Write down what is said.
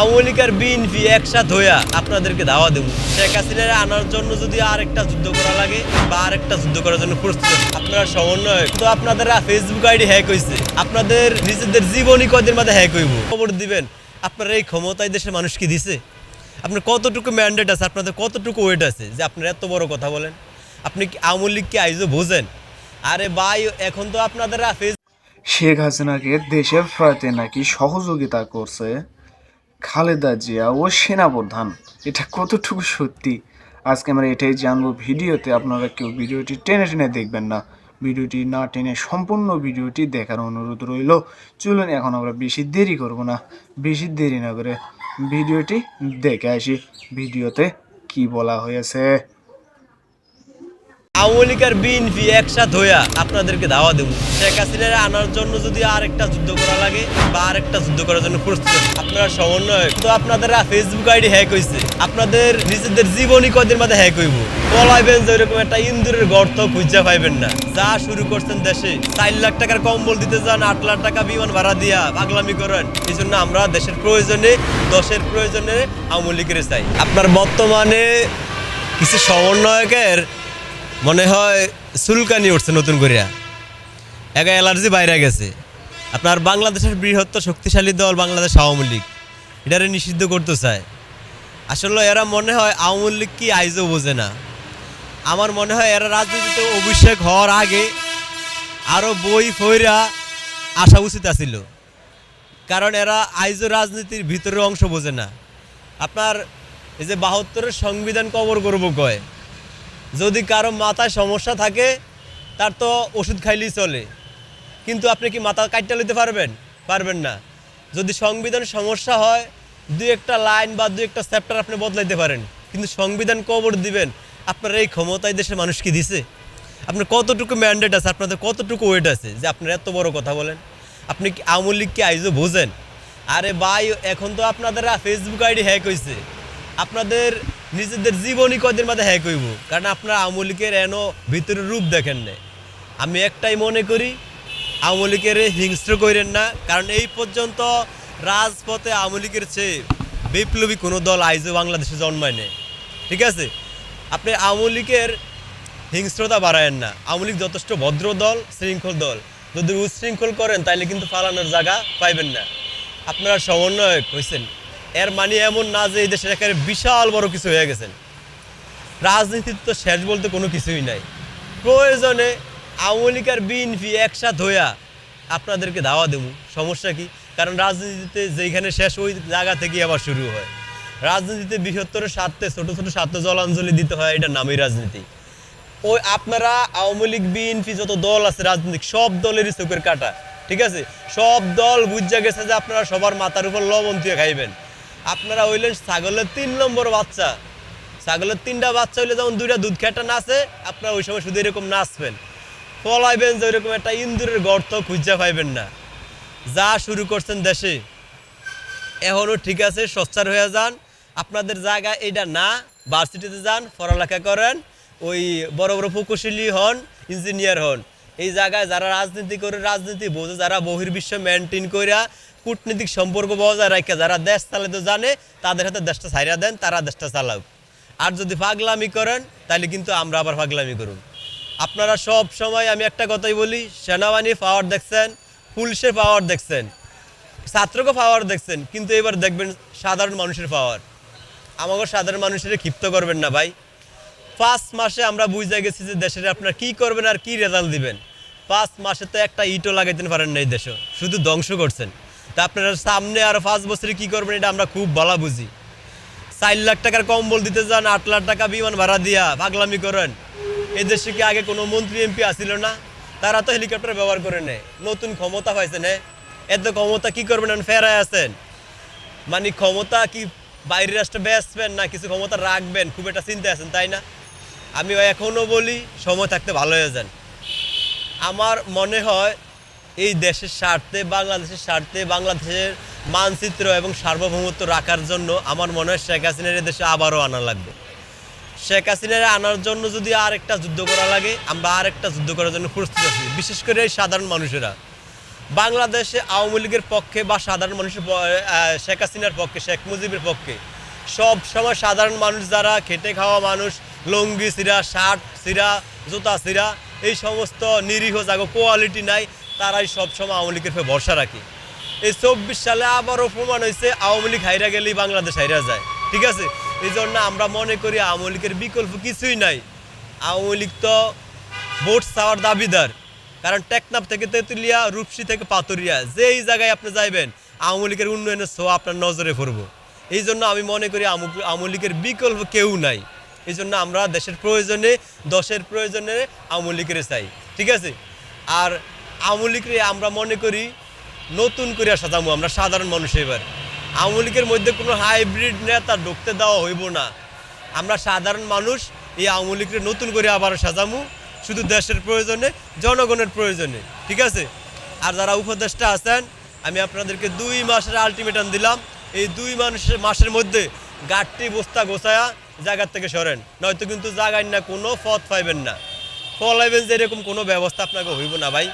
Awami BNP একসাথ হইয়া আপনাদেরকে ধাওয়া দেবো। শেখ হাসিনার আনার জন্য যদি আরেকটা যুদ্ধ করা লাগে বা আরেকটা যুদ্ধ করার জন্য প্রস্তুত আপনারা সমন্বয় তো আপনাদের ফেসবুক আইডি হ্যাক হয়েছে আপনাদের নিজেদের জীবনী কদিন মাঝে হ্যাক হইব? খবর দিবেন, আপনারা এই ক্ষমতায় দেশের মানুষকে দিছে? আপনার কতটুকু ম্যান্ডেট আছে? আপনাদের কতটুকু ওয়েট আছে? যে আপনারা এত বড় কথা বলেন। আপনি কি আওয়ামী লীগকে আইজও বোঝেন? আরে ভাই, এখন তো আপনাদের ফেস শেখ হাসিনাকে দেশের ফেরাতে নাকি সহযোগিতা করছে? খালেদা জিয়া ও সেনাপ্রধান। এটা কতটুকু সত্যি? আজকে আমরা এটাই জানব ভিডিওতে। আপনারা কেউ ভিডিওটি টেনে টেনে দেখবেন না। ভিডিওটি না টেনে সম্পূর্ণ ভিডিওটি দেখার অনুরোধ রইল। চলুন, এখন আমরা বেশি দেরি করব না। বেশি দেরি না করে ভিডিওটি দেখে আসি। ভিডিওতে কি বলা হয়েছে? আওয়ামী লীগ আর বিএনপি একসাথ হইয়া আপনাদেরকে ধাওয়া দেবো। শেখ হাসিনার আনার জন্য যদি আরেকটা যুদ্ধ করা লাগে বা আরেকটা যুদ্ধ করার জন্য প্রস্তুত আপনারা সমন্বয় তো আপনাদের ফেসবুক আইডি হ্যাক হয়েছে আপনাদের নিজেদের জীবনী কদিন মাঝে হ্যাক হইব। পলাইবেন যে এরকম একটা ইন্দুরের গর্ত খুঁজা পাইবেন না। যা শুরু করছেন দেশে। চার লাখ টাকার কম্বল দিতে যান, আট লাখ টাকা বিমান ভাড়া দিয়া পাগলামি করেন। এই জন্য আমরা দেশের প্রয়োজনে, দশের প্রয়োজনে আওয়ামী চাই। আপনার বর্তমানে কিছু সমন্বয়কের মনে হয় সুলকানি উঠছে নতুন করিয়া একা অ্যালার্জি বাইরে গেছে। আপনার বাংলাদেশের বৃহত্তর শক্তিশালী দল বাংলাদেশ আওয়ামী লীগ। এটারে নিষিদ্ধ করতে চায়। আসলে এরা মনে হয় আওয়ামী লীগ কি আইজও বোঝে না। আমার মনে হয় এরা রাজনীতিতে অভিষেক হওয়ার আগে আরও বই ফইরা আসা উচিত আছিল। কারণ এরা আইজও রাজনীতির ভিতরের অংশ বোঝে না। আপনার এই যে বাহাত্তরের সংবিধান কবর করব কয়। যদি কারও মাথায় সমস্যা থাকে, তার তো ওষুধ খাইলেই চলে। কিন্তু আপনি কি মাথা কাটটা নিতে পারবেন? পারবেন না। যদি সংবিধান সমস্যা হয় দু একটা লাইন বা দু একটা চ্যাপ্টার আপনি বদলাইতে পারেন। কিন্তু সংবিধান কবর দিবেন, আপনার এই ক্ষমতায় দেশের মানুষ কি দিছে? আপনার কতটুকু ম্যান্ডেট আছে, আপনাদের কতটুকু ওয়েট আছে? যে আপনারা এত বড় কথা বলেন। আপনি কি আওয়ামী লীগকে আইজও বোঝেন? আরে ভাই, এখন তো আপনাদের ফেসবুক আইডি হ্যাক হয়েছে আপনাদের নিজেদের জীবনী কদিন মাঝে হ্যাক হইব। কারণ আপনারা আওয়ামী লীগের এনো ভিতরের রূপ দেখেন না আমি একটাই মনে করি আওয়ামী লীগের হিংস্র করেন না। কারণ এই পর্যন্ত রাজপথে আওয়ামী লীগের চেয়ে বিপ্লবী কোনো দল আইজও বাংলাদেশে জন্মায় নেই। ঠিক আছে? আপনি আওয়ামী লীগের হিংস্রতা বাড়ায়েন না। আওয়ামী লীগ যথেষ্ট ভদ্র দল, শৃঙ্খল দল। যদি উচ্ছৃঙ্খল করেন তাহলে কিন্তু পালানোর জায়গা পাইবেন না। আপনারা সমন্বয়ক হয়েছেন এর মানে এমন না যে এই দেশের একেবারে বিশাল বড় কিছু হয়ে গেছেন রাজনীতিতে তো শেষ বলতে কোনো কিছুই নাই। প্রয়োজনে আওয়ামী লীগ আর বিএনপি একসাথ হইয়া আপনাদেরকে ধাওয়া দেবো। সমস্যা কি? কারণ রাজনীতিতে যেখানে শেষ, ওই জায়গা থেকেই আবার শুরু হয়। রাজনীতিতে বৃহত্তর স্বার্থে ছোট ছোট স্বার্থ জলাঞ্জলি দিতে হয় এটা নামই রাজনীতি। ওই আপনারা আওয়ামী লীগ, বিএনপি যত দল আছে, রাজনৈতিক সব দলেরই চোখের কাটা, ঠিক আছে? সব দল বুঝা গেছে যে আপনারা সবার মাথার উপর লবণ দিয়ে খাইবেন। আপনারা হইলেন ছাগলের তিন নম্বর বাচ্চা। ছাগলের তিনটা বাচ্চা হইলে যেমন দুইটা দুধ খেটা নাচে, আপনারা ওই সময় শুধু এরকম নাচবেন। ফলাইবেন যে ওইরকম একটা ইন্দুরের গর্ত খুঁজা পাইবেন না। যা শুরু করছেন দেশে। এখনও ঠিক আছে, সোচ্চার হয়ে যান। আপনাদের জায়গা এটা না ভার্সিটিতে যান, পড়ালেখা করেন। ওই বড় বড় প্রকৌশলী হন ইঞ্জিনিয়ার হন। এই জায়গায় যারা রাজনীতি করে রাজনীতি বোঝে, যারা বহির্বিশ্ব মেনটেন কইরা কূটনীতিক সম্পর্ক বজায় রাখে যারা দেশ চালাতে জানে, তাদের হাতে দেশটা ছাইরা দেন, তারা দেশটা চালাক। আর যদি পাগলামি করেন তাহলে কিন্তু আমরা আবার পাগলামি করুন। আপনারা সব সময় আমি একটা কথাই বলি সেনাবাহিনীর পাওয়ার দেখছেন, পুলিশের পাওয়ার দেখছেন, ছাত্রকে পাওয়ার দেখছেন, কিন্তু এবার দেখবেন সাধারণ মানুষের পাওয়ার আমাকে সাধারণ মানুষের ক্ষিপ্ত করবেন না ভাই। পাঁচ মাসে আমরা বুঝে গেছি যে দেশের আপনার কি করবেন আর কি রেজাল্ট দিবেন। পাঁচ মাসে তো একটা ইটও লাগাইতে পারেন না এই দেশে শুধু ধ্বংস করছেন। তা আপনারা সামনে আর পাঁচ বছরে কি করবেন এটা আমরা খুব ভালো বুঝি। চার লাখ টাকার কম্বল দিতে যান, আট লাখ টাকা বিমান ভাড়া দিয়া পাগলামি করেন। এই দেশে কি আগে কোনো মন্ত্রী এমপি আসিল না? তারা তো হেলিকপ্টার ব্যবহার করে নেয়। নতুন ক্ষমতা পাইছেন হ্যাঁ এত ক্ষমতা কি করবেন ফেরায় আছেন? মানে ক্ষমতা কি বাইরের রাষ্ট্রে বেচবেন না কিছু ক্ষমতা রাখবেন? খুব একটা চিন্তা আছেন, তাই না? আমি এখনও বলি, সময় থাকতে ভালো হয়ে যান। আমার মনে হয় এই দেশের স্বার্থে, বাংলাদেশের স্বার্থে, বাংলাদেশের মানচিত্র এবং সার্বভৌমত্ব রাখার জন্য আমার মনে হয় শেখ হাসিনার দেশে আবারও আনা লাগবে। শেখ হাসিনার আনার জন্য যদি আরেকটা যুদ্ধ করা লাগে, আমরা আরেকটা যুদ্ধ করার জন্য প্রস্তুত আছি, বিশেষ করে এই সাধারণ মানুষেরা। বাংলাদেশে আওয়ামী লীগের পক্ষে বা সাধারণ মানুষের শেখ হাসিনার পক্ষে, শেখ মুজিবের পক্ষে সব সময় সাধারণ মানুষ যারা খেটে খাওয়া মানুষ লঙ্গি সিরা, শার্ট সিরা, জুতা সিরা, এই সমস্ত নিরীহ জাগো কোয়ালিটি নাই, তারাই সবসময় আওয়ামী লীগের ভরসা রাখে। এই চব্বিশ সালে আবারও প্রমাণ হয়েছে, আওয়ামী লীগ হাইরা গেলেই বাংলাদেশ হাইরা যায়, ঠিক আছে? এই জন্য আমরা মনে করি আওয়ামী লীগের বিকল্প কিছুই নাই। আওয়ামী লীগ তো ভোট চাওয়ার দাবিদার, কারণ টেকনাপ থেকে তেঁতুলিয়া, রূপসী থেকে পাতুরিয়া যেই জায়গায় আপনি যাইবেন, আওয়ামী লীগের উন্নয়নের ছো আপনার নজরে পড়ব। এই জন্য আমি মনে করি আওয়ামী লীগের বিকল্প কেউ নাই। এই জন্য আমরা দেশের প্রয়োজনে, দশের প্রয়োজনে আওয়ামী লীগের চাই, ঠিক আছে? আর আওয়ামী লীগরে আমরা মনে করি নতুন করে সাজামু, আমরা সাধারণ মানুষ এবার। আওয়ামী লীগের মধ্যে কোনো হাইব্রিড নেতা ঢুকতে দেওয়া হইব না। আমরা সাধারণ মানুষ, এই আওয়ামী লীগকে নতুন করে আবার সাজামু, শুধু দেশের প্রয়োজনে, জনগণের প্রয়োজনে, ঠিক আছে? আর যারা উপদেষ্টা আছেন, আমি আপনাদেরকে দুই মাসের আলটিমেটাম দিলাম। এই দুই মাসের মাসের মধ্যে গাঠটি বস্তা গোছায়া জায়গার থেকে সরেন। নয়তো কিন্তু জায়গায় না, কোনো পথ পাইবেন না। ফলাইবেন যে এরকম কোনো ব্যবস্থা আপনাকে হইব না ভাই।